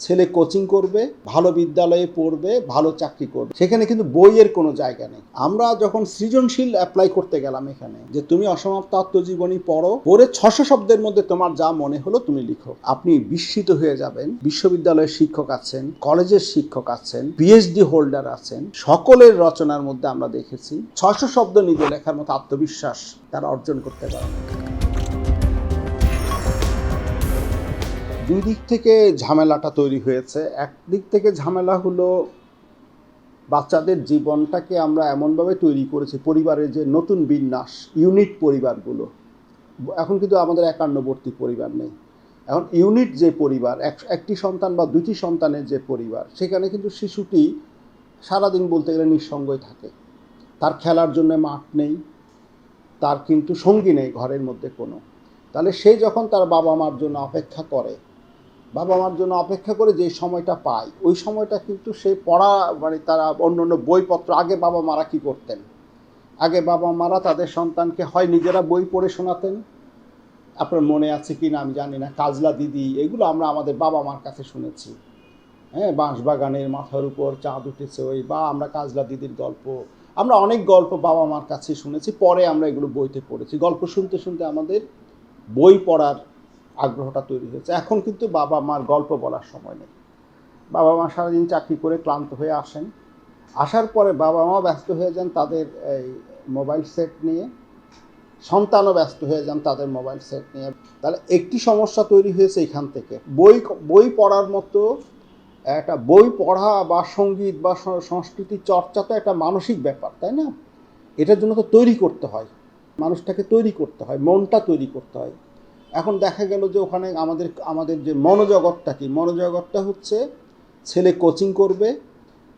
ছেলে কোচিং করবে, ভালো বিদ্যালয়ে পড়বে, ভালো চাকরি করবে। সেখানে কিন্তু বইয়ের কোনো জায়গা নেই। আমরা যখন সৃজনশীল অ্যাপ্লাই করতে গেলাম এখানে, যে তুমি অসমাপ্ত আত্মজীবনী পড়ো, পড়ে ছশো শব্দের মধ্যে তোমার যা মনে হলো তুমি লিখো। আপনি বিস্মিত হয়ে যাবেন। বিশ্ববিদ্যালয়ের শিক্ষক আছেন, কলেজের শিক্ষক আছেন পিএইচডি হোল্ডার আছেন। সকলের রচনার মধ্যে আমরা দেখেছি, ছশো শব্দ নিজে লেখার মতো আত্মবিশ্বাস তারা অর্জন করতে পারে দুই দিক থেকে ঝামেলাটা তৈরি হয়েছে। একদিক থেকে ঝামেলা হলো বাচ্চাদের জীবনটাকে আমরা এমনভাবে তৈরি করেছি, পরিবারের যে নতুন বিন্যাস, ইউনিট পরিবারগুলো। এখন কিন্তু আমাদের একান্নবর্তী পরিবার নেই। এখন ইউনিট যে পরিবার, এক, একটি সন্তান বা দুটি সন্তানের যে পরিবার, সেখানে কিন্তু শিশুটি সারাদিন বলতে গেলে নিঃসঙ্গই থাকে। তার খেলার জন্য মাঠ নেই, তার কিন্তু সঙ্গী নেই ঘরের মধ্যে কোনো। তাহলে সে যখন তার বাবা মার জন্য অপেক্ষা করে বাবা মার জন্য অপেক্ষা করে যে সময়টা পায়, ওই সময়টা কিন্তু সে পড়া মানে তারা অন্য অন্য বইপত্র, আগে বাবা মারা কি করতেন? আগে বাবা মারা তাদের সন্তানকে হয় নিজেরা বই পড়ে শোনাতেন? আপনার মনে আছে কি না আমি জানি না, কাজলা দিদি, এগুলো আমরা আমাদের বাবা মার কাছে শুনেছি। হ্যাঁ বাঁশবাগানের মাথার উপর চাঁদ উঠেছে ওই, বা আমরা কাজলা দিদির গল্প, আমরা অনেক গল্প বাবা মার কাছে শুনেছি, পরে আমরা এগুলো বইতে পড়েছি। গল্প শুনতে শুনতে আমাদের বই পড়ার আগ্রহটা তৈরি হয়েছে। এখন কিন্তু বাবা মার গল্প বলার সময় নেই। বাবা মা সারাদিন চাকরি করে ক্লান্ত হয়ে আসেন। আসার পরে বাবা মা ব্যস্ত হয়ে যান তাদের এই মোবাইল সেট নিয়ে। সন্তানও ব্যস্ত হয়ে যান তাদের মোবাইল সেট নিয়ে। তাহলে একটি সমস্যা তৈরি হয়েছে এখান থেকে। বই বই পড়ার মতো একটা বই পড়া বা সংগীত বা সংস্কৃতি চর্চা তো একটা মানসিক ব্যাপার, তাই না? এটার জন্য তো তৈরি করতে হয়। মানুষটাকে তৈরি করতে হয়, মনটা তৈরি করতে হয়। এখন দেখা গেল যে ওখানে আমাদের আমাদের যে মনোজগৎটা কি? মনোজগৎটা হচ্ছে ছেলে কোচিং করবে,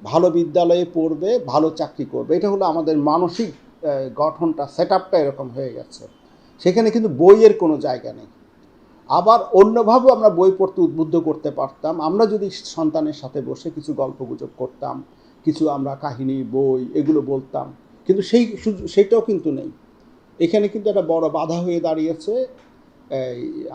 ভালো বিদ্যালয়ে পড়বে, ভালো চাকরি করবে। এটা হলো আমাদের মানসিক গঠনটা সেট আপটা এরকম হয়ে গেছে। সেখানে কিন্তু বইয়ের কোনো জায়গা নেই। আবার অন্যভাবেও আমরা বই পড়তে উদ্বুদ্ধ করতে পারতাম। আমরা যদি সন্তানের সাথে বসে কিছু গল্পগুজব করতাম, কিছু আমরা কাহিনী, বই এগুলো বলতাম। কিন্তু সেই সেইটাও কিন্তু নেই। এখানে কিন্তু একটা বড় বাধা হয়ে দাঁড়িয়েছে।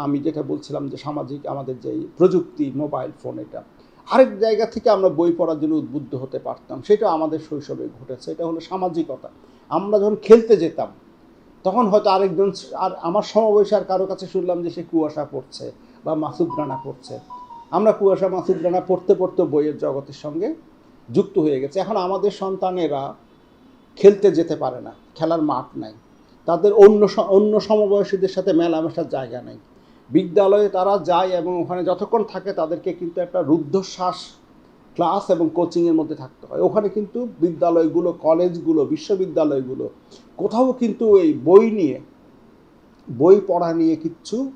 আমি যেটা বলছিলাম যে সামাজিক আমাদের যে প্রযুক্তি, মোবাইল ফোন এটা, আরেক জায়গা থেকে আমরা বই পড়ার জন্য উদ্বুদ্ধ হতে পারতাম, সেটা আমাদের শৈশবে ঘটেছে, এটা হলো সামাজিকতা। আমরা যখন খেলতে যেতাম, তখন হয়তো আরেকজন আর আমার সমবয়সী আর কারও কাছে শুনলাম যে সে কুয়াশা পড়ছে বা মাসুদ রানা পড়ছে। আমরা কুয়াশা, মাসুদ রানা পড়তে পড়তে বইয়ের জগতের সঙ্গে যুক্ত হয়ে গেছে। এখন আমাদের সন্তানেরা খেলতে যেতে পারে না, খেলার মাঠ নাই। তাদের অন্য অন্য সমবয়সীদের সাথে মেলামেশার জায়গা নেই। বিদ্যালয়ে তারা যায় এবং ওখানে যতক্ষণ থাকে তাদেরকে কিন্তু একটা রুদ্ধশ্বাস ক্লাস এবং কোচিংয়ের মধ্যে থাকতে হয়। ওখানে কিন্তু বিদ্যালয়গুলো, কলেজগুলো, বিশ্ববিদ্যালয়গুলো কোথাও কিন্তু এই বই নিয়ে, বই পড়া নিয়ে কিচ্ছু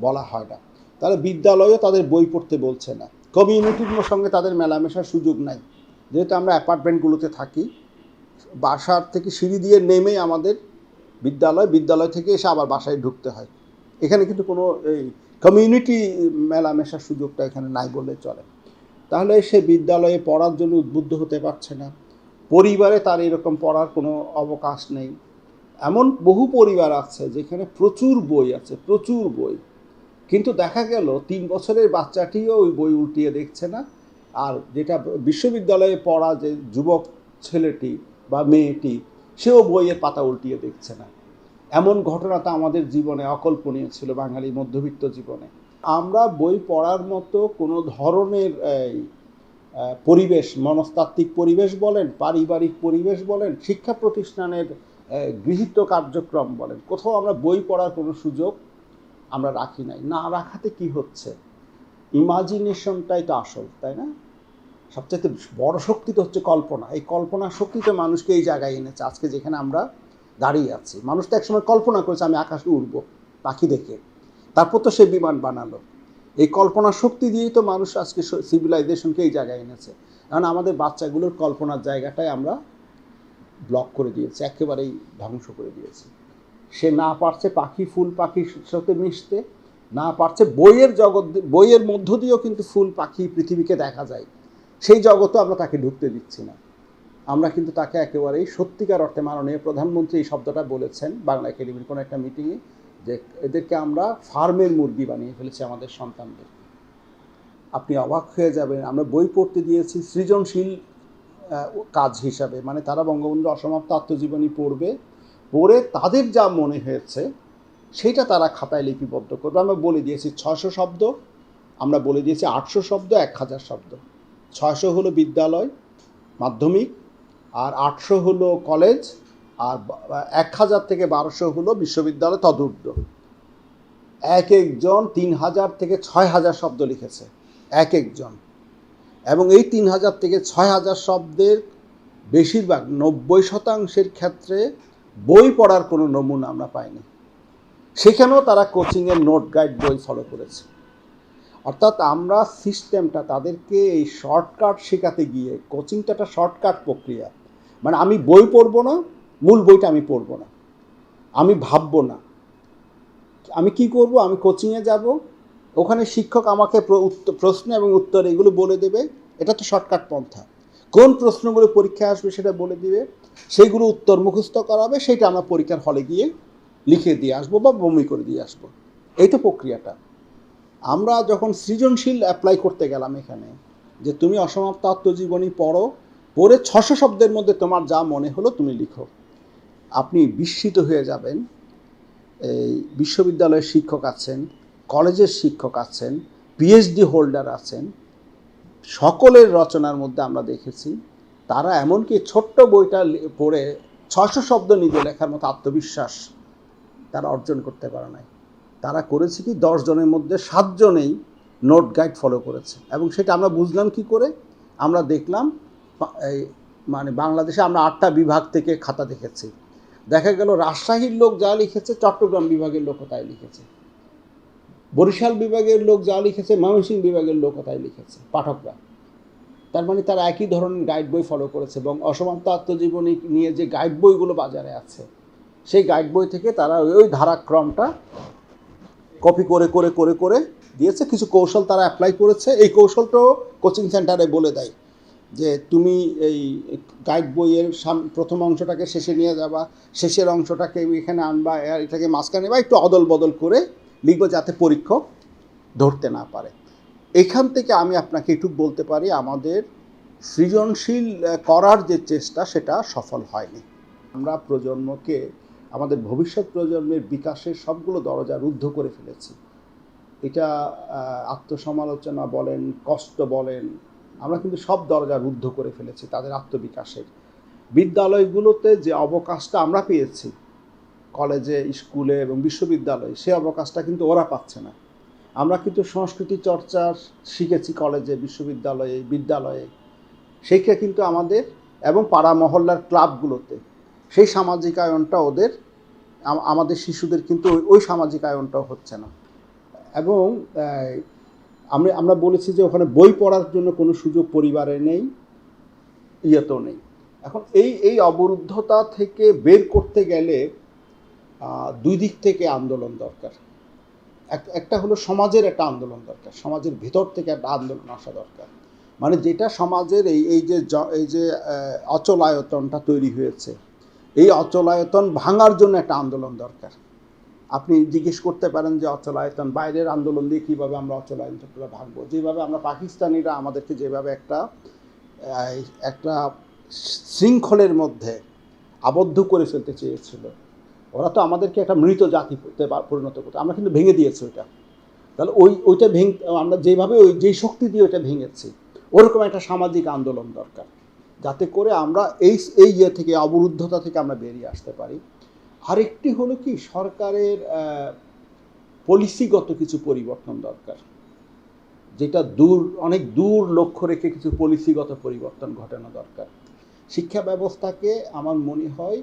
বলা হয় না। তাহলে বিদ্যালয়েও তাদের বই পড়তে বলছে না। কমিউনিটির সঙ্গে তাদের মেলামেশার সুযোগ নাই। যেহেতু আমরা অ্যাপার্টমেন্টগুলোতে থাকি, বাসার থেকে সিঁড়ি দিয়ে নেমেই আমাদের বিদ্যালয় বিদ্যালয় থেকে এসে আবার বাসায় ঢুকতে হয়। এখানে কিন্তু কোনো এই কমিউনিটি মেলামেশার সুযোগটা এখানে নাই বললে চলে। তাহলে সে বিদ্যালয়ে পড়ার জন্য উদ্বুদ্ধ হতে পারছে না। পরিবারে তার এরকম পড়ার কোনো অবকাশ নেই। এমন বহু পরিবার আছে যেখানে প্রচুর বই আছে, প্রচুর বই। কিন্তু দেখা গেল তিন বছরের বাচ্চাটিও ওই বই উল্টিয়ে দেখছে না। আর যেটা বিশ্ববিদ্যালয়ে পড়া যে যুবক ছেলেটি বা মেয়েটি সেও বইয়ের পাতা উল্টিয়ে দেখছে না। এমন ঘটনা তো আমাদের জীবনে অকল্পনীয় ছিল বাঙালি মধ্যবিত্ত জীবনে। আমরা বই পড়ার মতো কোনো ধরনের পরিবেশ, মনস্তাত্ত্বিক পরিবেশ বলেন, পারিবারিক পরিবেশ বলেন, শিক্ষা প্রতিষ্ঠানের গৃহীত কার্যক্রম বলেন, কোথাও আমরা বই পড়ার কোনো সুযোগ আমরা রাখি নাই। না রাখাতে কি হচ্ছে? ইমাজিনেশনটাই তো আসল, তাই না? সবচেয়ে বড় শক্তি তো হচ্ছে কল্পনা। এই কল্পনা শক্তিতে মানুষকে এই জায়গায় এনেছে। আজকে যেখানে আমরা দাঁড়িয়ে আছি, মানুষ তো একসময় কল্পনা করেছে, আমি আকাশে উড়ব, পাখি দেখে। তারপর তো সে বিমান বানালো। এই কল্পনা শক্তি দিয়েই তো মানুষ আজকে সিভিলাইজেশনকে এই জায়গায় এনেছে। কারণ আমাদের বাচ্চাগুলোর কল্পনার জায়গাটাই আমরা ব্লক করে দিয়েছি, একেবারেই ধ্বংস করে দিয়েছি। সে না পারছে পাখি, ফুল, পাখির সাথে মিশতে, না পারছে বইয়ের জগৎ বইয়ের মধ্য দিয়েও কিন্তু ফুল, পাখি, পৃথিবীকে দেখা যায়। সেই জগতে আমরা তাকে ঢুকতে দিচ্ছি না। আমরা কিন্তু তাকে একেবারেই সত্যিকার অর্থে মাননীয় প্রধানমন্ত্রী এই শব্দটা বলেছেন বাংলা একাডেমির কোনো একটা মিটিংয়ে যে এদেরকে আমরা ফার্মের মুরগি বানিয়ে ফেলেছি আমাদের সন্তানদের। আপনি অবাক হয়ে যাবেন, আমরা বই পড়তে দিয়েছি সৃজনশীল কাজ হিসাবে মানে তারা বঙ্গবন্ধু অসমাপ্ত আত্মজীবনী পড়বে, পড়ে তাদের যা মনে হয়েছে, সেটা তারা খাতায় লিপিবদ্ধ করবে। আমরা বলে দিয়েছি ছশো শব্দ, আমরা বলে দিয়েছি আটশো শব্দ, এক হাজার শব্দ। ছয়শো হলো বিদ্যালয়, মাধ্যমিক, আর আটশো হলো কলেজ, আর এক হাজার থেকে বারোশো হলো বিশ্ববিদ্যালয় তদূর্ধ্ব। এক একজন তিন হাজার থেকে ছয় হাজার শব্দ লিখেছে, এক একজন। এবং এই তিন হাজার থেকে ছয় হাজার শব্দের বেশিরভাগ নব্বই শতাংশের ক্ষেত্রে বই পড়ার কোনো নমুনা আমরা পাইনি। সেখানেও তারা কোচিংয়ের নোট গাইড বই ফলো করেছে। অর্থাৎ আমরা সিস্টেমটা তাদেরকে এই শর্টকাট শেখাতে গিয়ে কোচিংটা একটা শর্টকাট প্রক্রিয়া। মানে আমি বই পড়ব না, মূল বইটা আমি পড়ব না। আমি ভাববো না। আমি কি করব? আমি কোচিংয়ে যাব। ওখানে শিক্ষক আমাকে প্রশ্ন এবং উত্তর এগুলো বলে দেবে। এটা তো শর্টকাট পন্থা। কোন প্রশ্নগুলো পরীক্ষায় আসবে সেটা বলে দিবে। সেইগুলো উত্তর মুখস্থ করাবে। সেটা আমরা পরীক্ষার হলে গিয়ে লিখে দিয়ে আসব বা বমি করে দিয়ে আসব। এই তো প্রক্রিয়াটা। আমরা যখন সৃজনশীল অ্যাপ্লাই করতে গেলাম এখানে, যে তুমি অসমাপ্ত আত্মজীবনী পড়ো, পড়ে ছশো শব্দের মধ্যে তোমার যা মনে হলো তুমি লিখো। আপনি বিস্মিত হয়ে যাবেন। এই বিশ্ববিদ্যালয়ের শিক্ষক আছেন, কলেজের শিক্ষক আছেন পিএইচডি হোল্ডার আছেন, সকলের রচনার মধ্যে আমরা দেখেছি, তারা এমনকি ছোট্ট বইটা পড়ে ছশো শব্দ নিজে লেখার মতো আত্মবিশ্বাস তারা অর্জন করতে পারে নাই। তারা করেছে কি? জনের মধ্যে সাতজনেই নোট গাইড ফলো করেছে। এবং সেটা আমরা বুঝলাম কি করে? আমরা দেখলাম মানে বাংলাদেশে আমরা আটটা বিভাগ থেকে খাতা দেখেছি। দেখা গেল রাজশাহীর লোক যা লিখেছে, চট্টগ্রাম বিভাগের লোকও তাই লিখেছে। বরিশাল বিভাগের লোক যা লিখেছে, ময়মনসিংহ বিভাগের লোকও তাই লিখেছে, পাঠকরা। তার মানে তারা একই ধরনের গাইড বই ফলো করেছে এবং অসমাপ্ত আত্মজীবনী নিয়ে যে গাইড বইগুলো বাজারে আছে, সেই গাইড বই থেকে তারা ওই ধারাক্রমটা কপি করে করে করে করে দিয়েছে। কিছু কৌশল তারা অ্যাপ্লাই করেছে। এই কৌশলটাও কোচিং সেন্টারে বলে দেয় যে তুমি এই গাইড বইয়ের সাম, প্রথম অংশটাকে শেষে নিয়ে যাবা, শেষের অংশটাকে এখানে আনবা এটাকে মাঝখানে বা একটু অদল বদল করে লিখব যাতে পরীক্ষক ধরতে না পারে। এখান থেকে আমি আপনাকে একটু বলতে পারি, আমাদের সৃজনশীল করার যে চেষ্টা সেটা সফল হয়নি। আমরা প্রজন্মকে আমাদের ভবিষ্যৎ প্রজন্মের বিকাশের সবগুলো দরজা রুদ্ধ করে ফেলেছি। এটা আত্মসমালোচনা বলেন, কষ্ট বলেন, আমরা কিন্তু সব দরজা রুদ্ধ করে ফেলেছি তাদের আত্মবিকাশের। বিদ্যালয়গুলোতে যে অবকাশটা আমরা পেয়েছি, কলেজে, স্কুলে এবং বিশ্ববিদ্যালয়ে, সে অবকাশটা কিন্তু ওরা পাচ্ছে না। আমরা কিন্তু সংস্কৃতি চর্চা শিখেছি কলেজে, বিশ্ববিদ্যালয়ে, বিদ্যালয়ে। সেইটা কিন্তু আমাদের এবং পাড়া মহল্লার ক্লাবগুলোতে সেই সামাজিকায়নটা ওদের আমাদের শিশুদের কিন্তু ওই- সামাজিকায়নটাও হচ্ছে না। এবং আমরা আমরা বলেছি যে ওখানে বই পড়ার জন্য কোনো সুযোগ পরিবারে নেই, ইয়েতেও নেই। এখন এই এই অবরুদ্ধতা থেকে বের করতে গেলে দুই দিক থেকে আন্দোলন দরকার। এক- একটা হলো সমাজের একটা আন্দোলন দরকার, সমাজের ভেতর থেকে একটা আন্দোলন আসা দরকার। মানে যেটা সমাজের এই এই যে এই যে অচলায়তনটা তৈরি হয়েছে এই অচলায়তন ভাঙার জন্য একটা আন্দোলন দরকার। আপনি জিজ্ঞেস করতে পারেন যে অচলায়তন, বাইরের আন্দোলন দিয়ে কীভাবে আমরা অচলায়তনটা ভাঙবো? যেভাবে আমরা পাকিস্তানিরা আমাদেরকে যেভাবে একটা একটা শৃঙ্খলের মধ্যে আবদ্ধ করে ফেলতে চেয়েছিল, ওরা তো আমাদেরকে একটা মৃত জাতি পরিণত করতে। আমরা কিন্তু ভেঙে দিয়েছি ওইটা। তাহলে ওই, ওইটা ভেঙ, আমরা যেভাবে ওই যেই শক্তি দিয়ে ওইটা ভেঙেছি, ওরকম একটা সামাজিক আন্দোলন দরকার। যাতে করে আমরা এই এই ইয়ে থেকে, অবরুদ্ধতা থেকে আমরা বেরিয়ে আসতে পারি। আরেকটি হলো কি, সরকারের পলিসিগত কিছু পরিবর্তন দরকার। যেটা দূর, অনেক দূর লক্ষ্য রেখে কিছু পলিসিগত পরিবর্তন ঘটানো দরকার। শিক্ষা ব্যবস্থাকে আমার মনে হয়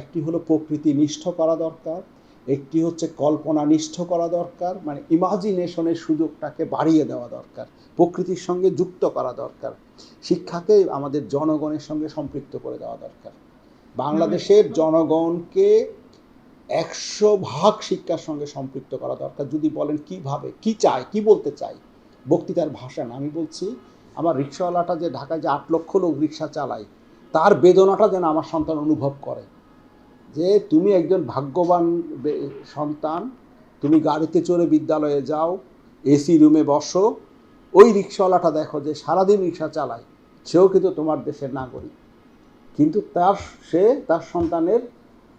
একটি হলো প্রকৃতি নিষ্ঠ করা দরকার, একটি হচ্ছে কল্পনা নিষ্ঠ করা দরকার মানে ইমাজিনেশনের সুযোগটাকে বাড়িয়ে দেওয়া দরকার, প্রকৃতির সঙ্গে যুক্ত করা দরকার। শিক্ষাকে আমাদের জনগণের সঙ্গে সম্পৃক্ত করে দেওয়া দরকার। বাংলাদেশের জনগণকে একশো ভাগ শিক্ষার সঙ্গে সম্পৃক্ত করা দরকার। যদি বলেন কীভাবে কি চায় কি বলতে চাই বক্তৃতার ভাষা না আমি বলছি আমার রিক্সাওয়ালাটা যে ঢাকায় যে আট লক্ষ লোক রিক্সা চালায় তার বেদনাটা যেন আমার সন্তান অনুভব করে। যে তুমি একজন ভাগ্যবান সন্তান তুমি গাড়িতে চড়ে বিদ্যালয়ে যাও এসি রুমে বসো ওই রিক্সাওয়ালাটা দেখো যে সারাদিন রিক্সা চালায়, সেও কিন্তু তোমার দেশের নাগরিক। কিন্তু তার, সে তার সন্তানের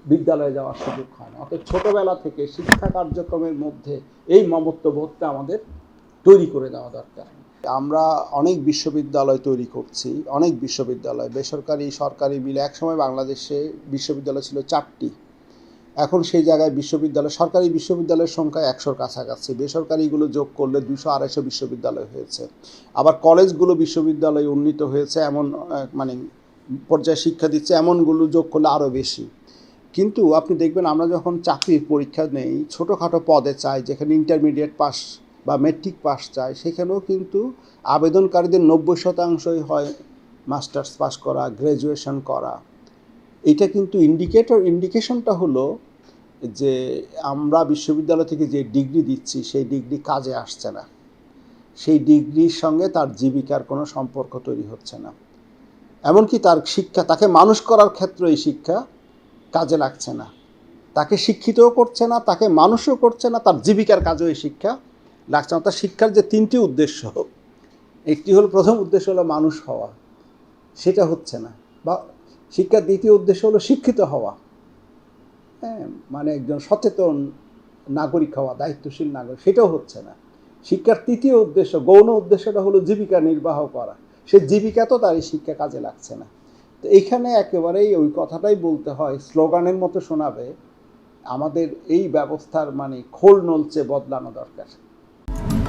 বিদ্যালয়ে যাওয়ার সুযোগ হয় না। অর্থাৎ ছোটোবেলা থেকে শিক্ষা কার্যক্রমের মধ্যে এই মমত্ববোধটা আমাদের তৈরি করে দেওয়া দরকার। আমরা অনেক বিশ্ববিদ্যালয় তৈরি করছি, অনেক বিশ্ববিদ্যালয়, বেসরকারি, সরকারি মিলে একসময় বাংলাদেশে বিশ্ববিদ্যালয় ছিল চারটি। এখন সেই জায়গায় বিশ্ববিদ্যালয়, সরকারি বিশ্ববিদ্যালয়ের সংখ্যা একশোর কাছাকাছি। বেসরকারিগুলো যোগ করলে দুশো আড়াইশো বিশ্ববিদ্যালয় হয়েছে। আবার কলেজগুলো বিশ্ববিদ্যালয়ে উন্নীত হয়েছে, এমন মানে পর্যায়ে শিক্ষা দিচ্ছে, এমনগুলো যোগ করলে আরও বেশি। কিন্তু আপনি দেখবেন আমরা যখন চাকরির পরীক্ষা নেই, ছোটোখাটো পদে চাই, যেখানে ইন্টারমিডিয়েট পাস বা মেট্রিক পাস চাই, সেখানেও কিন্তু আবেদনকারীদের নব্বই শতাংশই হয় মাস্টার্স পাস করা গ্র্যাজুয়েশন করা। এটা কিন্তু ইন্ডিকেটর ইন্ডিকেশনটা হলো যে আমরা বিশ্ববিদ্যালয় থেকে যে ডিগ্রি দিচ্ছি, সেই ডিগ্রি কাজে আসছে না। সেই ডিগ্রির সঙ্গে তার জীবিকার কোনো সম্পর্ক তৈরি হচ্ছে না। এমনকি তার শিক্ষা, তাকে মানুষ করার ক্ষেত্রে এই শিক্ষা কাজে লাগছে না। তাকে শিক্ষিতও করছে না, তাকে মানুষও করছে না, তার জীবিকার কাজেও এই শিক্ষা লাগছে না। তার শিক্ষার যে তিনটি উদ্দেশ্য, একটি হলো প্রথম উদ্দেশ্য হলো মানুষ হওয়া। সেটা হচ্ছে না। বা শিক্ষার দ্বিতীয় উদ্দেশ্য হলো শিক্ষিত হওয়া। হ্যাঁ মানে একজন সচেতন নাগরিক হওয়া, দায়িত্বশীল নাগরিক, সেটাও হচ্ছে না। শিক্ষার তৃতীয় উদ্দেশ্য, গৌণ উদ্দেশ্যটা হলো জীবিকা নির্বাহ করা। সে জীবিকা তো তার এই শিক্ষা কাজে লাগছে না। তো এইখানে একেবারেই ওই কথাটাই বলতে হয়, স্লোগানের মতো শোনাবে, আমাদের এই ব্যবস্থার মানে খোল নলচে বদলানো দরকার।